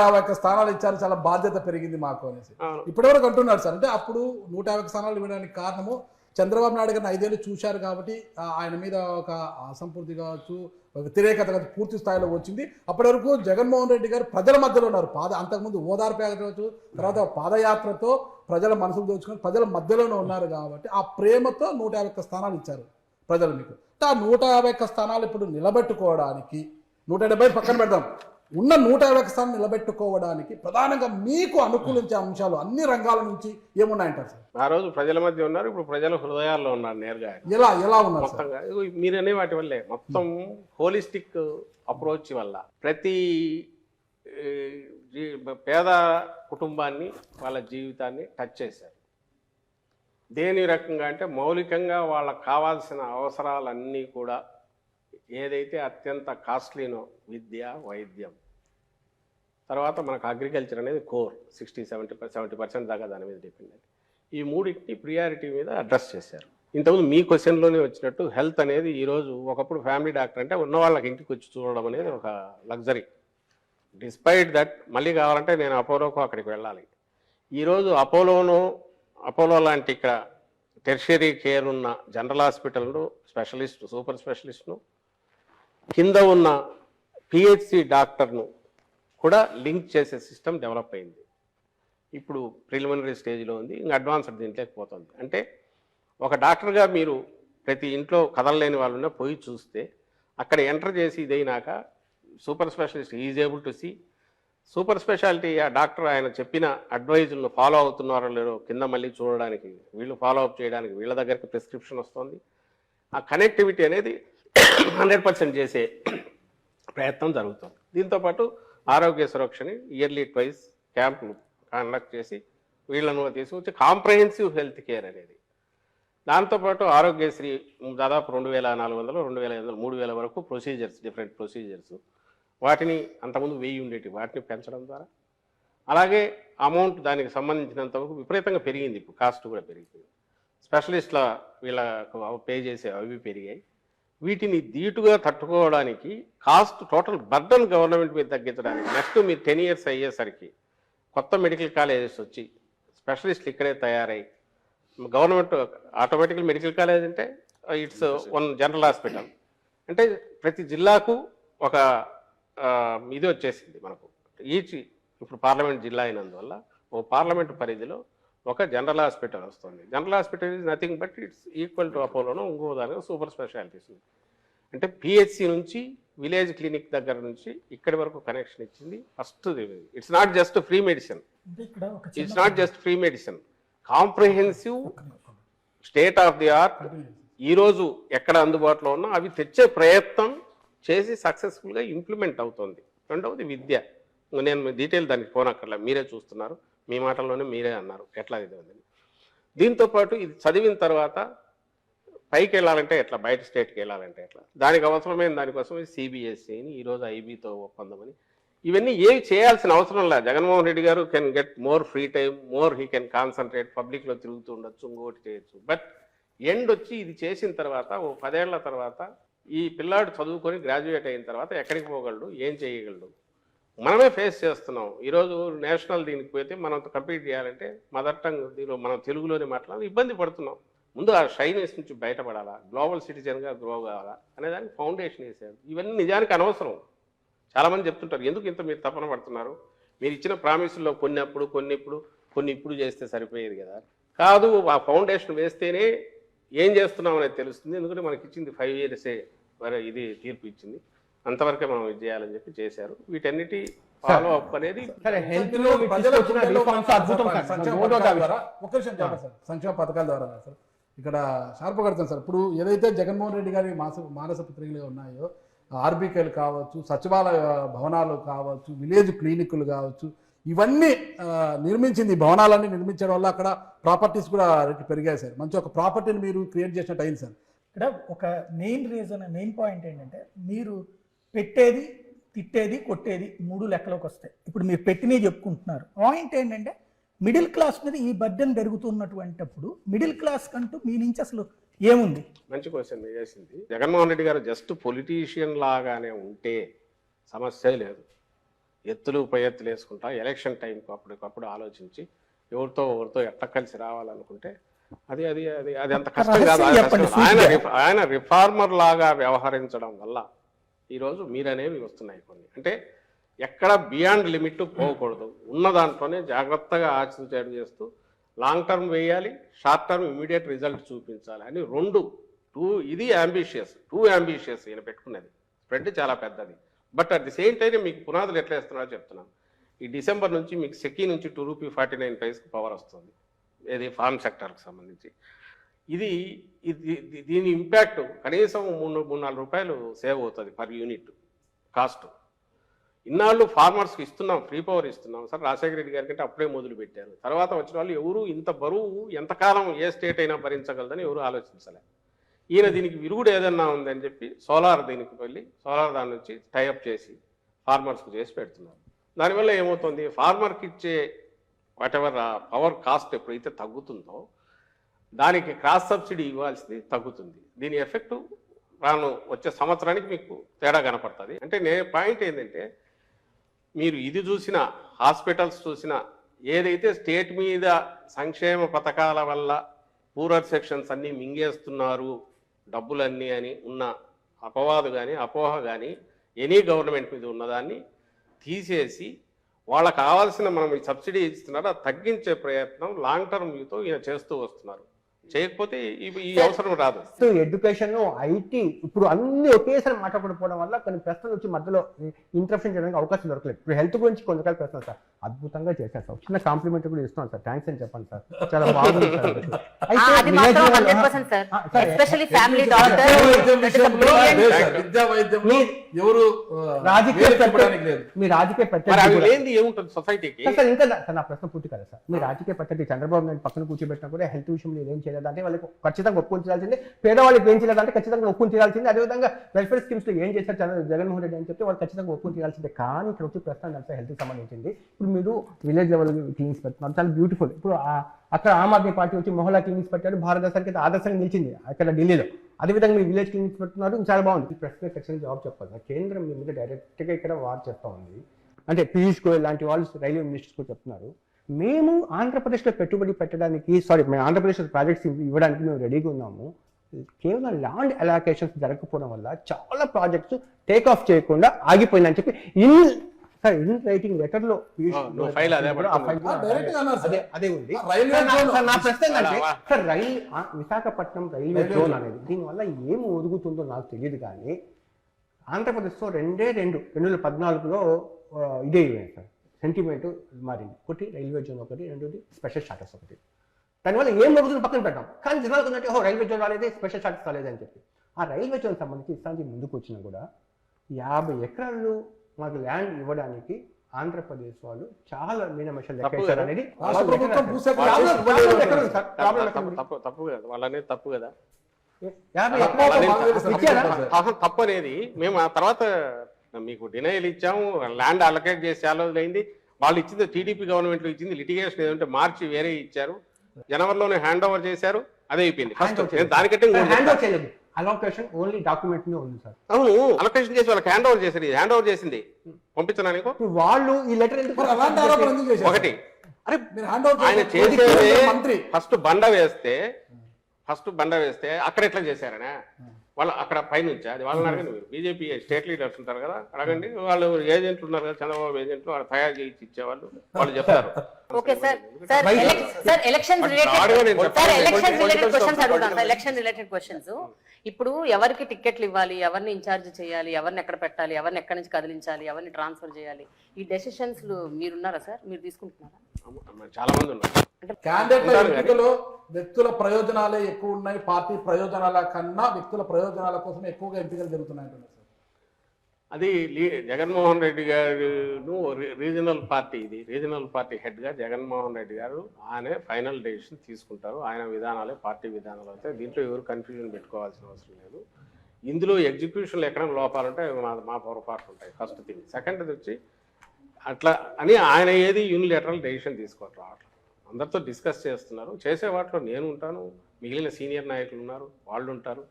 యాభై ఒక్క స్థానాలు ఇచ్చారు చాలా బాధ్యత పెరిగింది మాకు అనేసి. ఇప్పటివరకు అంటున్నారు సార్. అంటే అప్పుడు నూట యాభై స్థానాలు ఇవ్వడానికి కారణము చంద్రబాబు నాయుడు గారిని ఐదేళ్ళు చూశారు కాబట్టి ఆయన మీద ఒక అసంపూర్తి కావచ్చు వ్యతిరేకత కావచ్చు పూర్తి స్థాయిలో వచ్చింది. అప్పటి వరకు జగన్మోహన్ రెడ్డి గారు ప్రజల మధ్యలో ఉన్నారు. పాద అంతకుముందు ఓదార్పు కావచ్చు తర్వాత పాదయాత్రతో ప్రజల మనసులు దోచుకొని ప్రజల మధ్యలోనే ఉన్నారు కాబట్టి ఆ ప్రేమతో నూట యాభై ఒక్క స్థానాలు ఇచ్చారు ప్రజలు మీకు. ఆ నూట యాభై ఒక్క స్థానాలు ఇప్పుడు నిలబెట్టుకోవడానికి నూట డెబ్బై పక్కన పెడదాం. ఉన్న నూట యాభై స్థానం నిలబెట్టుకోవడానికి ప్రధానంగా మీకు అనుకూలించే అంశాలు అన్ని రంగాల నుంచి ఏమున్నాయంటారు సార్? ఆ రోజు ప్రజల మధ్య ఉన్నారు ఇప్పుడు ప్రజల హృదయాల్లో ఉన్నారు నేరుగా ఎలా ఎలా ఉన్నారు మొత్తంగా ఇగో మీరనే వాటి వల్లే. మొత్తం హోలిస్టిక్ అప్రోచ్ వల్ల ప్రతి పేద కుటుంబాన్ని వాళ్ళ జీవితాన్ని టచ్ చేశారు. దేని రకంగా అంటే మౌలికంగా వాళ్ళకి కావాల్సిన అవసరాలన్నీ కూడా ఏదైతే అత్యంత కాస్ట్లీనో విద్య వైద్యం తర్వాత మనకు అగ్రికల్చర్ అనేది core sixty seventy seventy percent దాకా దాని మీద డిపెండ్ అయింది. ఈ మూడింటిని ప్రియారిటీ మీద అడ్రస్ చేశారు. ఇంతకుముందు మీ క్వశ్చన్లోనే వచ్చినట్టు హెల్త్ అనేది ఈరోజు ఒకప్పుడు ఫ్యామిలీ డాక్టర్ అంటే ఉన్న వాళ్ళకి ఇంటికి వచ్చి చూడడం అనేది ఒక లగ్జరీ డిస్పైట్ దట్ మళ్ళీ కావాలంటే నేను అపోలోకు అక్కడికి వెళ్ళాలి. ఈరోజు అపోలోను అపోలో లాంటి ఇక్కడ టెర్షరీ కేర్ ఉన్న జనరల్ హాస్పిటల్ను స్పెషలిస్ట్ సూపర్ స్పెషలిస్ట్ను కింద ఉన్న పిహెచ్సి డాక్టర్ను కూడా లింక్ చేసే సిస్టమ్ డెవలప్ అయింది. ఇప్పుడు ప్రిలిమినరీ స్టేజ్లో ఉంది. ఇంకా అడ్వాన్స్డ్ దీంట్లోకి పోతుంది. అంటే ఒక డాక్టర్గా మీరు ప్రతి ఇంట్లో కదలలేని వాళ్ళున్నా పోయి చూస్తే అక్కడ ఎంటర్ చేసి ఇదైనాక super specialist is able to see. Super speciality ఆ డాక్టర్ ఆయన చెప్పిన అడ్వైజులను ఫాలో అవుతున్నారో లేదో కింద మళ్ళీ చూడడానికి వీళ్ళు ఫాలో అప్ చేయడానికి వీళ్ళ దగ్గరికి ప్రిస్క్రిప్షన్ వస్తుంది. ఆ కనెక్టివిటీ అనేది హండ్రెడ్ పర్సెంట్ చేసే ప్రయత్నం జరుగుతుంది. దీంతోపాటు ఆరోగ్య సురక్షని ఇయర్లీ ట్వైస్ క్యాంపులు కండక్ట్ చేసి వీళ్ళను తీసుకొచ్చి కాంప్రహెన్సివ్ హెల్త్ కేర్ అనేది. దాంతోపాటు ఆరోగ్యశ్రీ దాదాపు రెండు వేల నాలుగు వందలు రెండు వేల ఐదు వందలు మూడు వేల వరకు ప్రొసీజర్స్ డిఫరెంట్ ప్రొసీజర్స్. వాటిని అంతకుముందు వెయ్యి ఉండేటి వాటిని పెంచడం ద్వారా. అలాగే అమౌంట్ దానికి సంబంధించినంత వరకు విపరీతంగా పెరిగింది. ఇప్పుడు కాస్ట్ కూడా పెరిగింది స్పెషలిస్ట్ల వీళ్ళకు పే చేసే అవి పెరిగాయి. వీటిని ధీటుగా తట్టుకోవడానికి కాస్ట్ టోటల్ బర్డన్ గవర్నమెంట్ మీద తగ్గించడానికి నెక్స్ట్ మీరు టెన్ ఇయర్స్ అయ్యేసరికి కొత్త మెడికల్ కాలేజెస్ వచ్చి స్పెషలిస్ట్లు ఇక్కడే తయారై గవర్నమెంట్ ఆటోమేటికల్ మెడికల్ కాలేజ్ అంటే ఇట్స్ వన్ జనరల్ హాస్పిటల్. అంటే ప్రతి జిల్లాకు ఒక ఇది వచ్చేసింది మనకు. ఈచ్ ఇప్పుడు పార్లమెంట్ జిల్లా అయినందువల్ల ఓ పార్లమెంట్ పరిధిలో ఒక జనరల్ హాస్పిటల్ వస్తుంది. General hospital is nothing but it's equal to అపోలోను ఇంకో దానికి సూపర్ స్పెషాలిటీస్ ఉంది అంటే పిహెచ్సి నుంచి విలేజ్ క్లినిక్ దగ్గర నుంచి ఇక్కడి వరకు కనెక్షన్ ఇచ్చింది first it's not just free medicine it's not just free medicine comprehensive state of the art ఈరోజు ఎక్కడ అందుబాటులో ఉన్నా అవి తెచ్చే ప్రయత్నం చేసి సక్సెస్ఫుల్గా ఇంప్లిమెంట్ అవుతుంది. రెండవది విద్య. నేను డీటెయిల్ దానికి పోనక్కర్లే మీరే చూస్తున్నారు. మీ మాటల్లోనే మీరే అన్నారు. ఎట్లా ఇది దీంతో దీంతోపాటు ఇది చదివిన తర్వాత పైకి వెళ్ళాలంటే ఎట్లా? బయట స్టేట్కి వెళ్ళాలంటే ఎట్లా? దానికి అవసరమైన దానికోసం సిబిఎస్ఈని ఈరోజు ఐబీతో ఒప్పందం అని. ఇవన్నీ ఏవి చేయాల్సిన అవసరం లేదు Jaganmohan Reddy garu can get more free time more he can concentrate పబ్లిక్లో తిరుగుతూ ఉండొచ్చు ఇంకోటి చేయొచ్చు. బట్ ఎండ్ వచ్చి ఇది చేసిన తర్వాత ఓ పదేళ్ళ తర్వాత ఈ పిల్లాడు చదువుకొని గ్రాడ్యుయేట్ అయిన తర్వాత ఎక్కడికి పోగలడు? ఏం చేయగలడు? మనమే ఫేస్ చేస్తున్నాం. ఈరోజు నేషనల్ దీనికి పోతే మనం కంప్లీట్ చేయాలంటే మదర్ టంగ్ దీనిలో మనం తెలుగులోనే మాట్లాడాలి ఇబ్బంది పడుతున్నాం. ముందు ఆ షైనెస్ నుంచి బయటపడాలా గ్లోబల్ సిటిజన్గా గ్రో కావాలా అనేదానికి ఫౌండేషన్ వేసారు ఇవన్నీ నిజానికి అనవసరం. చాలామంది చెప్తుంటారు ఎందుకు ఇంత మీరు తపన పడుతున్నారు? మీరు ఇచ్చిన ప్రామిసుల్లో కొన్ని అప్పుడు కొన్ని ఇప్పుడు కొన్ని ఇప్పుడు చేస్తే సరిపోయేది కదా. కాదు ఆ ఫౌండేషన్ వేస్తేనే ఏం చేస్తున్నాం అనేది తెలుస్తుంది. ఎందుకంటే మనకి ఇచ్చింది ఫైవ్ ఇయర్సే మరి ఇది తీర్పు ఇచ్చింది. అంతవరకే మనం ఇది చేయాలని చెప్పి చేశారు. వీటన్నిటి ఫాలో అప్ అనేది సంక్షేమ పథకాల ద్వారా సార్. సంక్షేమ పథకాల ద్వారా సార్. ఇక్కడ షార్ప్ కడతాం సార్. ఇప్పుడు ఏదైతే జగన్మోహన్ రెడ్డి గారి మాస మానస పత్రికలు ఉన్నాయో ఆర్బీకేలు కావచ్చు సచివాలయ భవనాలు కావచ్చు విలేజ్ క్లినిక్లు కావచ్చు ఇవన్నీ నిర్మించింది ఈ భవనాలన్నీ నిర్మించడం వల్ల అక్కడ ప్రాపర్టీస్ కూడా రేట్లు పెరిగాయి సార్. మంచి ఒక ప్రాపర్టీని మీరు క్రియేట్ చేసినట్టు అయింది సార్. ఇక్కడ ఒక మెయిన్ రీజన్ మెయిన్ పాయింట్ ఏంటంటే మీరు పెట్టేది తిట్టేది కొట్టేది మూడు లెక్కలోకి వస్తాయి. ఇప్పుడు మీరు పెట్టినవి చెప్పుకుంటున్నారు. పాయింట్ ఏంటంటే మిడిల్ క్లాస్ మీద ఈ బర్డెన్ పెరుగుతున్నటువంటిప్పుడు మిడిల్ క్లాస్ కంటూ మీ నుంచి అసలు ఏముంది? మంచి క్వశ్చన్ చేసింది. జగన్మోహన్ రెడ్డి గారు జస్ట్ పొలిటీషియన్ లాగానే ఉంటే సమస్య లేదు. ఎత్తులు పై ఎత్తులు వేసుకుంటా ఎలక్షన్ టైంకి అప్పటికప్పుడు ఆలోచించి ఎవరితో ఎవరితో ఎట్ట కలిసి రావాలనుకుంటే అది అది అది అది అంత కష్టం కాదు. ఆయన ఆయన రిఫార్మర్ లాగా వ్యవహరించడం వల్ల ఈరోజు మీరనేవి వస్తున్నాయి కొన్ని. అంటే ఎక్కడ బియాండ్ లిమిట్ పోకూడదు. ఉన్న దాంట్లోనే జాగ్రత్తగా ఆచితూచేటు చేస్తూ లాంగ్ టర్మ్ వేయాలి షార్ట్ టర్మ్ ఇమీడియట్ రిజల్ట్ చూపించాలి అని రెండు టూ ఇది అంబిషియస్ టూ అంబిషియస్ ఈయన పెట్టుకున్నది. స్ప్రెడ్ చాలా పెద్దది. But at the same time మీకు పునాదులు ఎట్లా ఇస్తున్నారో చెప్తున్నాను. ఈ డిసెంబర్ నుంచి మీకు సెకీ నుంచి టూ రూపీ ఫార్టీ నైన్ పైస్కి పవర్ వస్తుంది. ఏది ఫార్మ్ సెక్టర్కి సంబంధించి. ఇది ఇది దీని ఇంపాక్ట్ కనీసం మూడు మూడు నాలుగు రూపాయలు సేవ్ అవుతుంది పర్ యూనిట్ కాస్ట్ ఇన్నాళ్ళు ఫార్మర్స్కి ఇస్తున్నాం ఫ్రీ పవర్ ఇస్తున్నాం. సార్ రాజశేఖర రెడ్డి గారి కంటే అప్పుడే మొదలు పెట్టారు. తర్వాత వచ్చిన వాళ్ళు ఎవరు ఇంత బరువు ఎంతకాలం ఏ స్టేట్ అయినా భరించగలదని ఎవరు ఆలోచించలే. ఈయన దీనికి విరుగుడు ఏదన్నా ఉందని చెప్పి సోలార్ దీనికి వెళ్ళి సోలార్ దాని నుంచి టైఅప్ చేసి ఫార్మర్స్కి చేసి పెడుతున్నారు. దానివల్ల ఏమవుతుంది? ఫార్మర్కి ఇచ్చే వాట్ ఎవర్ పవర్ కాస్ట్ ఎప్పుడైతే తగ్గుతుందో దానికి క్రాస్ సబ్సిడీ ఇవ్వాల్సింది తగ్గుతుంది. దీని ఎఫెక్ట్ రాను వచ్చే సంవత్సరానికి మీకు తేడా కనపడుతుంది. అంటే నే పాయింట్ ఏంటంటే మీరు ఇది చూసిన హాస్పిటల్స్ చూసిన ఏదైతే స్టేట్ మీద సంక్షేమ పథకాల వల్ల పూరర్ సెక్షన్స్ అన్నీ మింగేస్తున్నారు డబ్బులన్నీ అని ఉన్న అపవాదు కానీ అపోహ కానీ ఎనీ గవర్నమెంట్ మీద ఉన్నదాన్ని తీసేసి వాళ్ళకి కావాల్సిన మనం ఈ సబ్సిడీ ఇస్తున్నారు తగ్గించే ప్రయత్నం లాంగ్ టర్మ్ వ్యూతో ఈయన చేస్తూ వస్తున్నారు. చేయకపోతే ఈ- అవసరం రాదు. ఎడ్యుకేషన్ ఐటీ ఇప్పుడు అన్ని ఒకేసారి మాట్లాడకపోవడం వల్ల కొన్ని ప్రశ్నలు వచ్చి మధ్యలో ఇంటరప్షన్ చేయడానికి అవకాశం దొరకలేదు. ఇప్పుడు హెల్త్ గురించి కొన్ని రకాల ప్రశ్నలు సార్ అద్భుతంగా చేశారు సార్ చిన్న కాంప్లిమెంట్ కూడా ఇస్తున్నాను సార్ థ్యాంక్స్ అని చెప్పండి సార్ చాలా బాగుంది మీ రాజకీయ లేనిది ఏముంటుంది సొసైటీకి సార్, సార్ ఇంకా నా- ప్రశ్న పూర్తి కదా సార్ మీ రాజకీయ పద్ధతి చంద్రబాబు నాయుడు పక్కన కూర్చోబెట్టినా కూడా హెల్త్ విషయంలో ఏం చేయలేదు అంటే వాళ్ళకి ఖచ్చితంగా ఒప్పుకొని చేయాల్సిందే పేదవాళ్ళకి ఏం చేయలేదంటే ఖచ్చితంగా ఒప్పుకొని తీరాల్సిందే అదేవిధంగా వెల్ఫేర్ స్కీమ్స్లో ఏం చేశారు జగన్మోహన్ రెడ్డి అని చెప్తే వాళ్ళు ఖచ్చితంగా ఒప్పుకొని తీరాల్సిందే కానీ ఇక్కడ వచ్చి ప్రశ్న అంటే హెల్త్ సంబంధించింది. ఇప్పుడు మీరు విలేజ్ లెవెల్ క్లినిక్స్ పెడుతున్నారు. చాలా బ్యూటిఫుల్ ఇప్పుడు అక్కడ ఆమ్ ఆద్మీ పార్టీ వచ్చి మొహల్లా క్లినిక్స్ పెట్టారు భారతదేశానికి అయితే ఆదర్శంగా నిలిచింది. అక్కడ ఢిల్లీలో. అదేవిధంగా మీరు విలేజ్ క్లినిక్స్ పెడుతున్నారు. చాలా బాగుంది. ఈ ప్రశ్న ఖచ్చితంగా జవాబు చెప్పాలి. కేంద్రం మీ మీద డైరెక్ట్గా ఇక్కడ వార్ చేస్తూ ఉంది. అంటే పీయూష్ గోయల్ లాంటి వాళ్ళు రైల్వే మినిస్టర్స్ కూడా చెప్తున్నారు. మేము ఆంధ్రప్రదేశ్లో పెట్టుబడి పెట్టడానికి సారీ మేము ఆంధ్రప్రదేశ్లో ప్రాజెక్ట్స్ ఇవ్వడానికి మేము రెడీగా ఉన్నాము. కేవలం ల్యాండ్ అలాకేషన్స్ జరగకపోవడం వల్ల చాలా ప్రాజెక్ట్స్ టేక్ ఆఫ్ చేయకుండా ఆగిపోయిందని చెప్పి ఇన్ సార్ ఇన్ రైటింగ్ లెటర్లో అదే ఉంది. నా- ప్రశ్న ఏంటంటే sir rail Visakhapatnam railway zone. అనేది దీనివల్ల ఏం ఒదుగుతుందో నాకు తెలియదు కానీ ఆంధ్రప్రదేశ్లో రెండే రెండు రెండు వేల పద్నాలుగులో ఇదే ఇవ్వండి సార్ సెంటిమెంట్ మారింది. ఒకటి రైల్వే జోన్ ఒకటి రెండోది స్పెషల్ స్టాటస్ ఒకటి. దానివల్ల ఏం ఒదుగుతుంది పక్కన పెట్టాం కానీ జనాలకు ఉన్నట్టు ఓహో రైల్వే జోన్ రాలేదు స్పెషల్ స్టాటస్ రాలేదు అని చెప్పి. ఆ రైల్వే జోన్ సంబంధించి ఇస్తానికి ముందుకు వచ్చినా కూడా యాభై ఎకరాలు మాకు ల్యాండ్ ఇవ్వడానికి ఆంధ్రప్రదేశ్ వాళ్ళు చాలా మీనమేషాలు లెక్క తప్పు వేశారు కదా? అనేది తప్పు కదా? వాళ్ళనేది తప్పు కదా తప్పు అనేది మేము ఆ తర్వాత మీకు డినైల్ ఇచ్చాము ల్యాండ్ అలకేట్ చేసి చాలా రోజులైంది వాళ్ళు ఇచ్చింది టీడీపీ గవర్నమెంట్ ఇచ్చింది లిటిగేషన్ ఏదంటే మార్చి వేరే ఇచ్చారు. జనవరిలోనే హ్యాండ్ ఓవర్ చేశారు అదే అయిపోయింది. ఫస్ట్ దానికంటే అలొకేషన్ ఓన్లీ డాక్యుమెంట్లో ఉంది సార్ అవును అలొకేషన్ చేసి వాళ్ళకి హ్యాండ్ ఓవర్ చేశారు. హ్యాండ్ ఓవర్ చేసింది. పంపించనా నీకు? వాళ్ళు ఈ లెటర్ ఎందుకు ఒకటి. అరే ఆయన చేసి- చేసేదే మంత్రి. ఫస్ట్ బండ వేస్తే ఫస్ట్ బండ వేస్తే అక్కడ ఎట్లా చేశారనే? వాళ్ళు అక్కడ పైనుంచి అది వాళ్ళని అడగండి మీరు. బీజేపీ స్టేట్ లీడర్స్ ఉంటారు కదా అడగండి. వాళ్ళు ఏజెంట్లు ఉన్నారు కదా చంద్రబాబు ఏజెంట్లు వాళ్ళు తయారు చేసి ఇచ్చేవాళ్ళు వాళ్ళు చెప్తారు okay sir. Election But related broad గా నేను సార్ చెప్పాను. Election Political related stuff, questions అడుగుతాను political sir. Election related questions ఇప్పుడు ఎవరికి టికెట్లు ఇవ్వాలి ఎవరిని ఇన్ఛార్జ్ చేయాలి ఎవరిని ఎక్కడ పెట్టాలి ఎవరిని ఎక్కడి నుంచి కదిలించాలి ఎవరిని ట్రాన్స్ఫర్ చేయాలి ఈ డెసిషన్స్ మీరున్నారా సార్? మీరు తీసుకుంటున్నారా? చాలా మంది ఉన్నారు. క్యాండిడేట్ల ఎంపికలో వ్యక్తుల ప్రయోజనాలే ఎక్కువ ఉన్నాయి. పార్టీ ప్రయోజనాల కన్నా వ్యక్తుల ప్రయోజనాల కోసం ఎక్కువగా ఎంపికలు జరుగుతున్నాయి అది లీ- జగన్మోహన్ రెడ్డి గారు రీజనల్ పార్టీ ఇది. రీజనల్ పార్టీ హెడ్గా జగన్మోహన్ రెడ్డి గారు ఆయనే ఫైనల్ డెసిషన్ తీసుకుంటారు. ఆయన విధానాలే పార్టీ విధానాలు అవుతాయి దీంట్లో ఎవరు కన్ఫ్యూజన్ పెట్టుకోవాల్సిన అవసరం లేదు. ఇందులో ఎగ్జిక్యూషన్లో ఎక్కడ లోపాలుంటే మా మా పొరపాట్లు ఉంటాయి. ఫస్ట్ థింగ్ సెకండ్ వచ్చి అట్లా అని ఆయన ఏది యూనిలేటరల్ డెసిషన్ తీసుకోవట్లేదు. అట్లా అందరితో డిస్కస్ చేస్తున్నారు. చేసే వాటిలో నేను ఉంటాను. మిగిలిన సీనియర్ నాయకులు ఉన్నారు. వాళ్ళు ఉంటారు.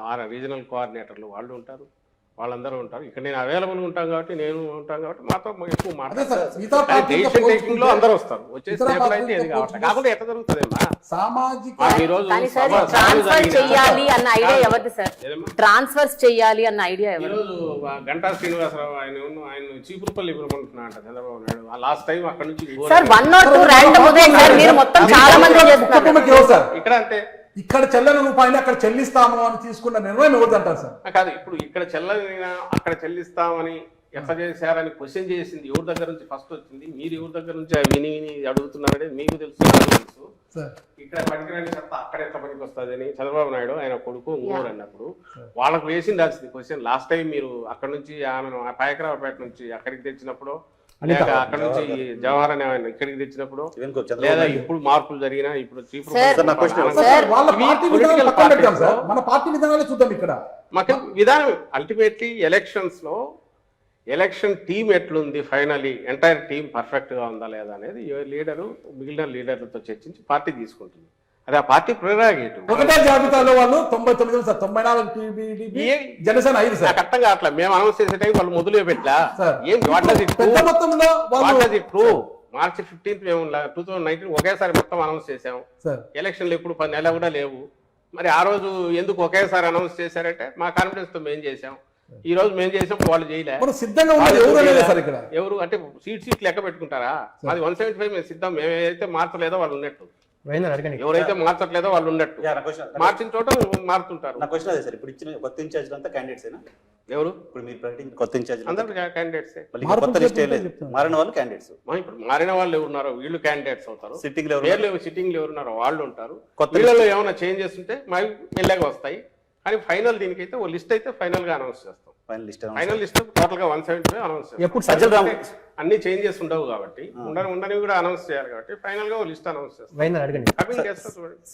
ఆ రీజనల్ కోఆర్డినేటర్లు వాళ్ళు ఉంటారు. వాళ్ళందరూ ఉంటారు. ఇక్కడ నేను అవైలబుల్ ఉంటాం కాబట్టి నేను ఉంటాం కాబట్టి మాతో ఎక్కువ టేకింగ్లో పోల్చుకుంటే అందరూ వస్తారు. అయితే ఏది కావట్లేదు కాకుండా ఎట్లా సామాజిక ట్రాన్స్ఫర్ చెయ్యాలి అన్న ఐడియా ఎవరిది సార్? ఏదమ్మా? ట్రాన్స్ఫర్స్ చెయ్యాలి అన్న ఐడియా ఎవరు ఈరోజు ఆ గంటా శ్రీనివాసరావు ఆయన ఆయన చీపురుపల్లి ఇవ్వమంటున్నా అంట చంద్రబాబు నాయుడు. ఆ లాస్ట్ టైం అక్కడ నుంచి sir one not two random ఉదయం సార్ మీరు మొత్తం చాలా మంది ఇక్కడ అంటే ఇక్కడ చెల్లని రూపాయిని అక్కడ చెల్లిస్తాము అని తీసుకున్న నిర్ణయం ఎవరిది అంటారు సార్? కాదు ఇప్పుడు ఇక్కడ చెల్లని అక్కడ చెల్లిస్తామని ఎట్లా చేశారని క్వశ్చన్ చేసింది ఎవరి దగ్గర నుంచి ఫస్ట్ వచ్చింది? మీరు ఎవరి దగ్గర నుంచి విని విని అడుగుతున్నారనేది మీకు తెలుసు తెలుసు. ఇక్కడ పనికిరాని చెత్త అక్కడ ఎంత పనికి వస్తుంది అని చంద్రబాబు నాయుడు ఆయన కొడుకు ఇంకోడు అన్నప్పుడు వాళ్ళకు వేసిండాల్సింది క్వశ్చన్ లాస్ట్ టైం మీరు అక్కడ నుంచి ఆమెను ఆ పాయకరావుపేట నుంచి అక్కడికి తెచ్చినప్పుడు అక్కడ నుంచి జవహర్ అనే ఆయన ఇక్కడికి తెచ్చినప్పుడు లేదా ఇప్పుడు మార్పులు జరిగినా ఇప్పుడు పార్టీ political విధానాలు పక్కన పెట్టాం parties సార్. లో- మన పార్టీ విధానాలే చూద్దాం ఇక్కడ. మాకు విధానం అల్టిమేట్లీ ఎలక్షన్స్లో ఎలక్షన్ టీం ఎట్లుంది ఫైనలీ ఎంటైర్ టీం పర్ఫెక్ట్గా ఉందా లేదా అనేది లీడరు మిగిలిన లీడర్లతో చర్చించి పార్టీ తీసుకుంటుంది. అది ఆ పార్టీ ప్రిరాగేటివ్ ఒకటే జాబితాలో వాళ్ళు తొంభై తొమ్మిది సార్ తొంభై నాలుగు జనసేన ఐదు సార్. అర్థం కావట్లా. మేము అనౌన్స్ చేసే టైం వాళ్ళు మొదలు పెట్టలా? ఏం వాట్ డస్ ఇట్ పెద్ద మొత్తంలో వాట్ వాళ్ళు does it prove? March fifteenth మేము టూ థౌసండ్ నైన్టీన్ ఒకేసారి మొత్తం అనౌన్స్ చేసాం సార్. ఎలక్షన్లు ఎప్పుడు పది నెలలు కూడా లేవు. మరి ఆ రోజు ఎందుకు ఒకేసారి అనౌన్స్ చేశారంటే మా కాన్ఫిడెన్స్తో మేము చేసాం ఈ రోజు మేము చేసాం వాళ్ళు చేయలే. ఇప్పుడు సిద్ధంగా ఎవరు అంటే సీట్ సీట్ లెక్క పెట్టుకుంటారా? అది వన్ సెవెంటీ ఫైవ్ మేము సిద్ధం. మేము ఏదైతే మార్చలేదో వాళ్ళు ఉన్నట్టు. ఎవరైతే మార్చట్లేదో వాళ్ళు ఉన్నట్టు మార్చిన చోట మారుతుంటారు. నా క్వశ్చన్ అదే సార్ ఇప్పుడు ఇచ్చిన కొత్త ఇన్ఛార్జ్ అంతా క్యాండిడేట్స్ అయినా ఎవరు? ఇప్పుడు మీరు ప్రకటించిన కొత్త ఇన్ఛార్జ్ అందరు క్యాండిడేట్స్ కొత్త లిస్ట్ లేదు. మారిన వాళ్ళు క్యాండిడేట్స్ ఇప్పుడు మారిన వాళ్ళు ఎవరున్నారో వీళ్ళు క్యాండిడేట్స్ అవుతారు. సిట్టింగ్లో పేర్లు సిట్టింగ్ ఎవరున్నారో వాళ్ళు ఉంటారు. కొత్త వీళ్ళలో ఏమైనా చేంజెస్ ఉంటే మావి వెళ్ళాక వస్తాయి. కానీ ఫైనల్ దీనికైతే ఓ లిస్ట్ అయితే ఫైనల్గా అనౌన్స్ చేస్తాం. ఫైనల్ లిస్ట్ ఫైనల్ లిస్ట్ టోటల్గా వన్ సెవెంటీ ఫైవ్ అనౌన్స్ ఎప్పుడు సజ్జల అన్ని చేంజెస్ ఉండవు కాబట్టి ఉండని ఉండని కూడా అనౌన్స్ చేయాలి కాబట్టి ఫైనల్గా లిస్ట్ అనౌన్స్ చేస్తాం. అడగండి.